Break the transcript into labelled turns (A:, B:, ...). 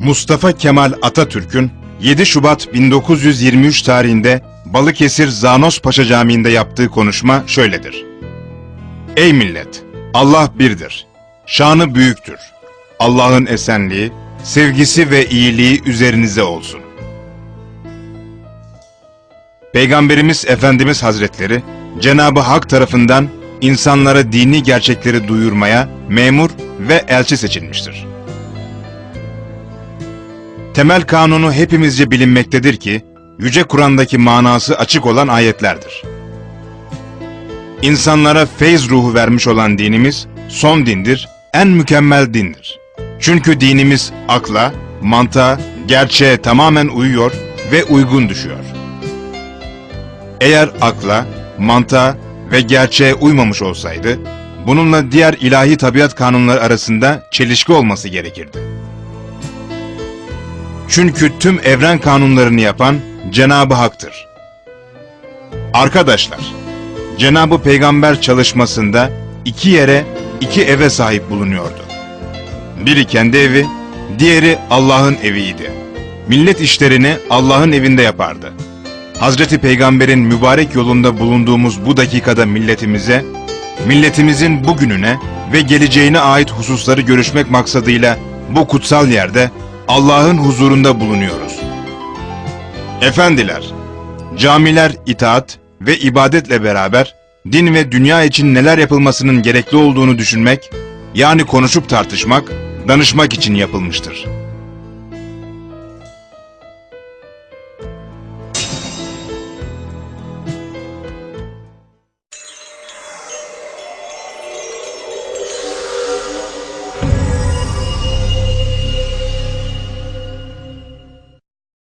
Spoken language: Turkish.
A: Mustafa Kemal Atatürk'ün 7 Şubat 1923 tarihinde Balıkesir Zanos Paşa Camii'nde yaptığı konuşma şöyledir. Ey millet! Allah birdir. Şanı büyüktür. Allah'ın esenliği, sevgisi ve iyiliği üzerinize olsun. Peygamberimiz Efendimiz Hazretleri, Cenab-ı Hak tarafından insanlara dini gerçekleri duyurmaya memur ve elçi seçilmiştir. Temel kanunu hepimizce bilinmektedir ki, Yüce Kur'an'daki manası açık olan ayetlerdir. İnsanlara feyz ruhu vermiş olan dinimiz, son dindir, en mükemmel dindir. Çünkü dinimiz akla, mantığa, gerçeğe tamamen uyuyor ve uygun düşüyor. Eğer akla, mantığa ve gerçeğe uymamış olsaydı, bununla diğer ilahi tabiat kanunları arasında çelişki olması gerekirdi. Çünkü tüm evren kanunlarını yapan Cenab-ı Hak'tır. Arkadaşlar, Cenab-ı Peygamber çalışmasında iki yere, iki eve sahip bulunuyordu. Biri kendi evi, diğeri Allah'ın eviydi. Millet işlerini Allah'ın evinde yapardı. Hazreti Peygamber'in mübarek yolunda bulunduğumuz bu dakikada milletimize, milletimizin bugününe ve geleceğine ait hususları görüşmek maksadıyla bu kutsal yerde Allah'ın huzurunda bulunuyoruz. Efendiler, camiler itaat ve ibadetle beraber din ve dünya için neler yapılmasının gerekli olduğunu düşünmek, yani konuşup tartışmak, danışmak için yapılmıştır.